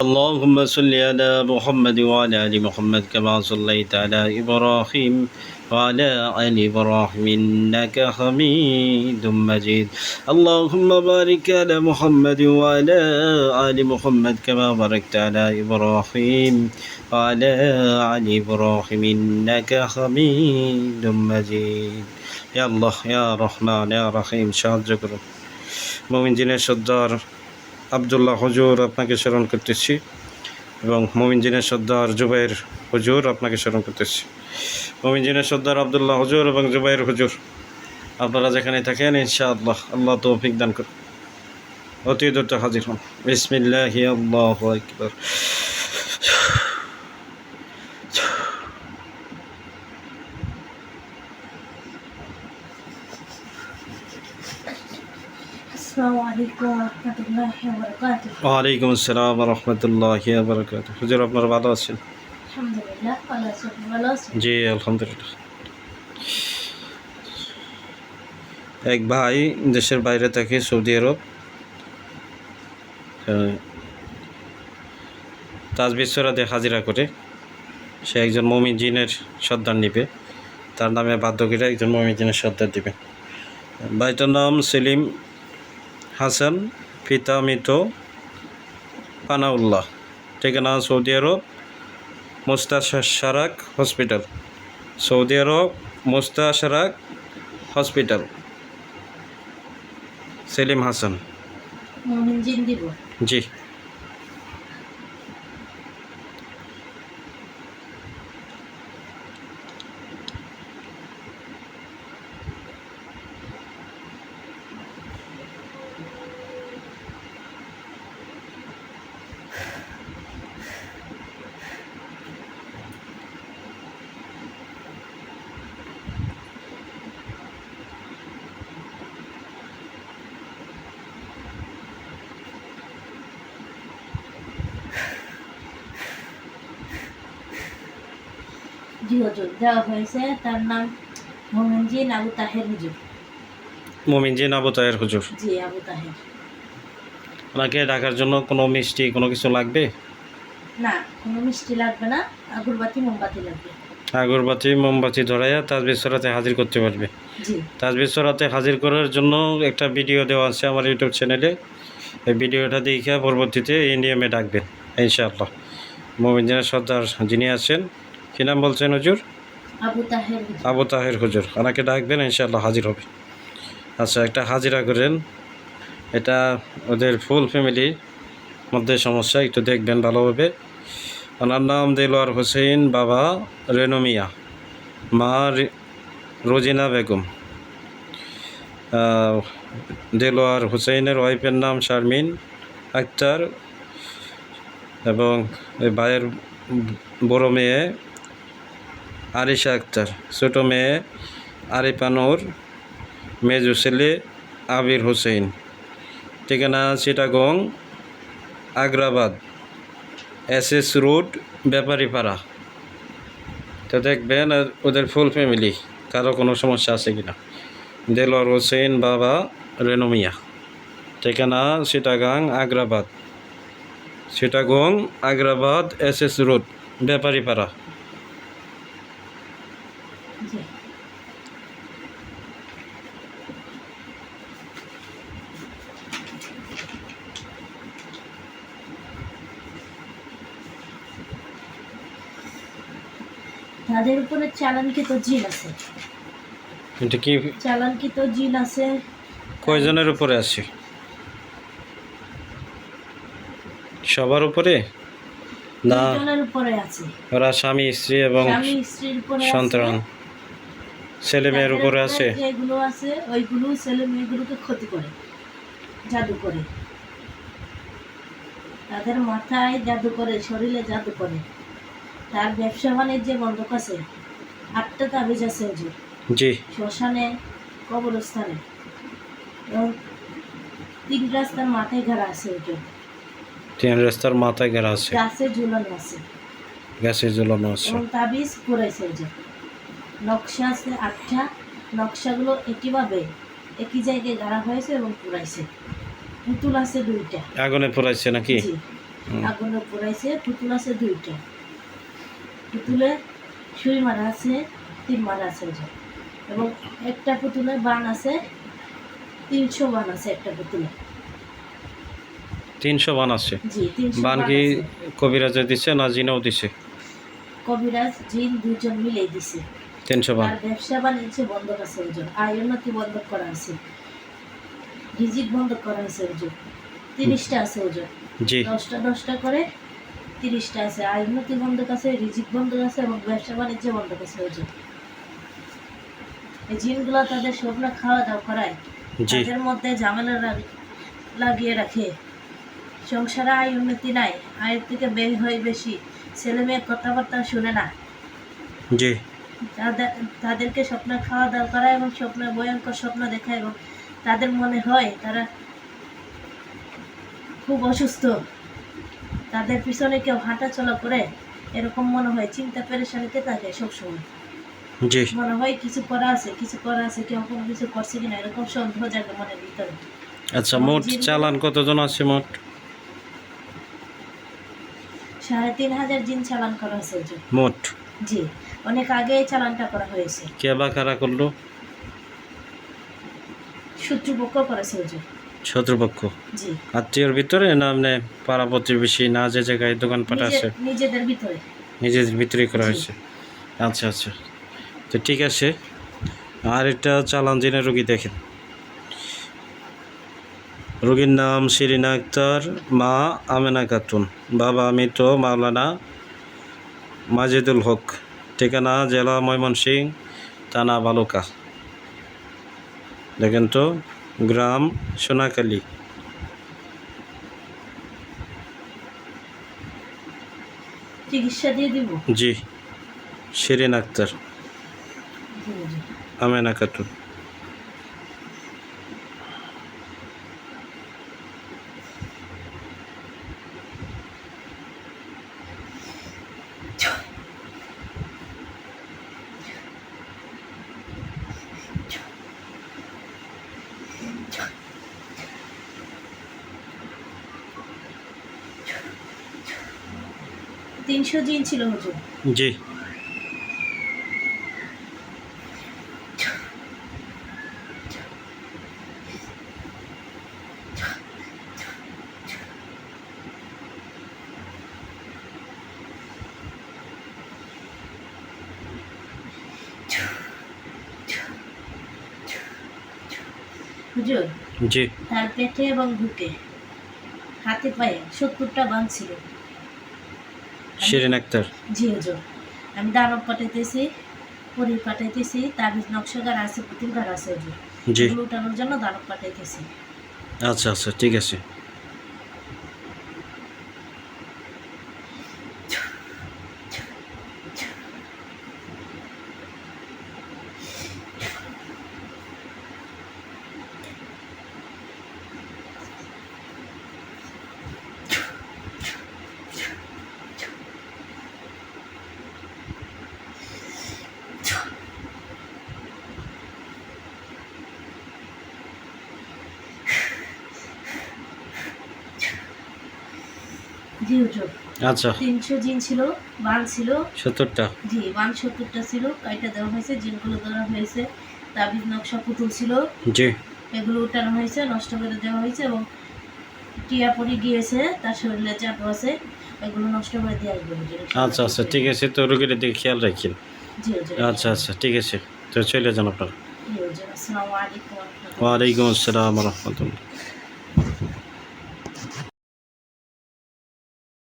اللهم صل على محمد وعلى آل محمد كما صليت على إبراهيم وعلى آل إبراهيم إنك حميد مجيد. اللهم بارك على محمد وعلى آل محمد كما باركت على إبراهيم وعلى آل إبراهيم إنك حميد مجيد. يا الله يا رحمن يا رحيم شاد جكر مؤمن جنة شدار আবদুল্লাহ হজুর আপনাকে স্মরণ করতেছি এবং মোমিন জিনের সর্দার জুবাইর হজুর আপনাকে স্মরণ করতেছি। মোমিন জিনের সর্দার আবদুল্লাহ হজুর এবং জুবাইর হজুর, আপনারা যেখানে থাকেন ইনশা আল্লাহ তৌফিক দান করুন। অতি দ্রুত হাজির হন। বিসমিল্লাহ আল্লাহ আপনার জি এক ভাই দেশের বাইরে থাকে সৌদি আরব। তাজবিশ্বরাতে হাজিরা করে। সে একজন মমিন জিনের সর্দার নিবে। তার নামে বাধ্যকীরা একজন মমিন জিনের সর্দার দিবে। ভাইটার নাম সেলিম হাসান পিতা মৃত পানাউল্লাহ ঠিকানা সৌদি আরব মুস্তাশারাক হসপিটাল। সৌদি আরব মুস্তাশারাক হসপিটাল। সেলিম হাসান। জি। জি হুজুর দেওয়া হয়েছে। তার নাম মমিন জিন আবু তাহের হুজুর। মমিন জিন আবু তাহের হুজুর? জি আবু তাহের। ওনাকে ডাকার জন্য কোনো মিষ্টি কোনো কিছু লাগবে? না কোনো মিষ্টি লাগবে না। আগরবাতি মোমবাতি লাগবে। আগরবাতি মোমবাতি ধরাইয়া তাজবিশ্বরাতে হাজির করতে পারবে। জি। তাজবিশ্বরাতে হাজির করার জন্য একটা ভিডিও দেওয়া আছে আমার ইউটিউব চ্যানেলে। এই ভিডিওটা দেখে পরবর্তীতে এই নিয়মে ডাকবেন ইনশাআল্লাহ। মমিন জিনের সর্দার যিনি আছেন কী নাম বলছেন হুজুর? আবু তাহের হুজুর। ওনাকে ডাকবেন ইনশাল্লাহ হাজির হবে। আচ্ছা একটা হাজিরা করেন। এটা ওদের ফুল ফ্যামিলির মধ্যে সমস্যা একটু দেখবেন ভালোভাবে। ওনার নাম দেলোয়ার হোসেন বাবা রেনোমিয়া। মা রোজিনা বেগম। দেলোয়ার হোসেনের ওয়াইফের নাম শারমিন আক্তার এবং ভাইয়ের বড় মেয়ে আরিশা আক্তার, ছোটো মেয়ে আরিফানুর মেজু ছেলে আবির হোসেন। ঠিকানা Chittagong, Agrabad. S S road, Byaparipara. তো দেখবেন ওদের ফুল ফ্যামিলি, কারও কোনো সমস্যা আছে কিনা। দেলোয়ার হোসেন বাবা রেনোমিয়া ঠিকানা Chittagong, Agrabad. Chittagong Agrabad, S S road, Byaparipara. তাদের উপরে চালানকৃত জিন আছে। এটা কি? চালানকৃত জিন আছে। কয়জনের উপরে আছে? সবার উপরে? না। উপরে আছে। ওরা স্বামী স্ত্রী এবং স্বামী স্ত্রীর উপরে সন্তান। ছেলে মেয়ের উপরে আছে? যেগুলো আছে ওইগুলো ছেলে মেয়েগুলোকে ক্ষতি করে জাদু করে। তাদের মাথায় জাদু করে শরীরে জাদু করে। তার ব্যবসা বাণিজ্যে বন্ধক আছে আটটা তাবিজ আছে হুজুর জি। শ্মশানে কবরস্থানে। এবং তিন রাস্তার মাথায় ঘেরা আছে হুজুর তিন রাস্তার মাথায় ঘেরা আছে। গাছে ঝুলানো আছে। গ্যাসে ঝুলানো আছে। এবং তাবিজ পুরাইছে হুজুর নকশা আছে আটটা। নকশাগুলো একইভাবে একই জায়গায় গাড়া হয়েছে এবং পুরাইছে পুতুল আছে দুইটা। আগুনে পোড়াইছে নাকি? আগুনে পুরাইছে পুতুল আছে দুইটা। পুতুলে সুই মারা আছে তিন মারা আছে এবং একটা পুতুলে বান আছে তিনশো বান আছে একটা পুতুলে। তিনশো বান আছে? বান কি। কবিরাজে দিছে না জিনেও দিছে? কবিরাজ জিন দুজন মিলে দিছে। তিনশো বান। ব্যবসা বাণিজ্য বন্ধ আছে ওজন আয় উন্নতি বন্ধ করা আছে। রিজিক বন্ধ করা আছে ওজন তিরিশটা আছে ওজন জি। দশটা দশটা করে তিরিশটা আছে। আয় উন্নতি বন্ধ আছে রিজিক বন্ধ আছে এবং ব্যবসা বাণিজ্য বন্ধ আছে ওজন এই জিনগুলো তাদের স্বপ্ন খাওয়া দাওয়া করায়। তাদের মধ্যে ঝামেলা লাগিয়ে রাখে। সংসারে আয় উন্নতি নাই আয়ের থেকে ব্যয় হয় বেশি। ছেলে মেয়ে কথাবার্তা শুনে না। জি। তাদেরকে স্বপ্ন খাওয়া দাওয়া করায় এবং স্বপ্ন ভয়ঙ্কর স্বপ্ন দেখায় এবং তাদের মনে হয় তারা খুব অসুস্থ। তাদের পিছনে কেউ হাঁটা চলা করে এরকম মনে হয় চিন্তা পেরেশানিতে থাকে সবসময়। মনে হয় কিছু করা আছে কিছু করা আছে কেউ কোনো কিছু করছে কিনা এরকম সন্দেহ জাগে মনের ভিতরে। আচ্ছা মোট চালান কতজন আছে মোট? সাড়ে তিন হাজার জিন চালান করা হয়েছে মোট? জি অনেক আগে চালানটা করা হয়েছে। কে বা কারা করল? শত্রুপক্ষ করেছে যে। শত্রুপক্ষ? জি। আত্মীয়র ভিতরে না মানে পাড়া প্রতিবেশী না যে জায়গায় দোকানপাট আছে? নিজে- নিজেদের ভিতরে। নিজেদের ভিতরেই করা হয়েছে। আচ্ছা আচ্ছা। তো ঠিক আছে। আর একটা চালান জেনে রুগী দেখেন। রোগীর নাম শিরিনা আক্তার মা আমেনা খাতুন বাবা মৃত মাওলানা মাজেদুল হক। ঠিকানা জেলা ময়মনসিং থানা বালুকা। দেখেন তো। গ্রাম সোনাকালী চিকিৎসা দিয়ে দিব? জি শিরিন আক্তার। আমেনা খাতুন। তিনশো জিন ছিল হুজুর। জি। হুজুর জি। তার পেটে এবং বুকে হাতে পায়ে সত্তরটা বান ছিল। শিরিন আক্তার। জি হুজুর। আমি দানব পাঠাইতেছি পরি পাঠাইতেছি তাবিজ নকশাগার আছে পুতুলগার আছে হুজুর। জি। এগুলো উঠানোর জন্য দানব পাঠাইতেছি। আচ্ছা আচ্ছা ঠিক আছে। জি হুজুর আচ্ছা। তিনশো জিন ছিল বান ছিল। সত্তরটা। জি বান সত্তরটা ছিল কাইটা দেওয়া হয়েছে জিনগুলো দেওয়া হয়েছে তাবিজ নকশা পুতুল ছিল। জি। এগুলো উঠানো হয়েছে নষ্ট করে দেওয়া হয়েছে এবং টিয়া পরি গিয়েছে তার শরীরে চাপ আছে এগুলো নষ্ট করে আসবে আচ্ছা আচ্ছা ঠিক আছে তো রোগীর দিকে খেয়াল রাখেন। আচ্ছা আচ্ছা ঠিক আছে তো চলে যান আপনারা। ওয়ালাইকুম আসসালাম রহমতুল্লাহ।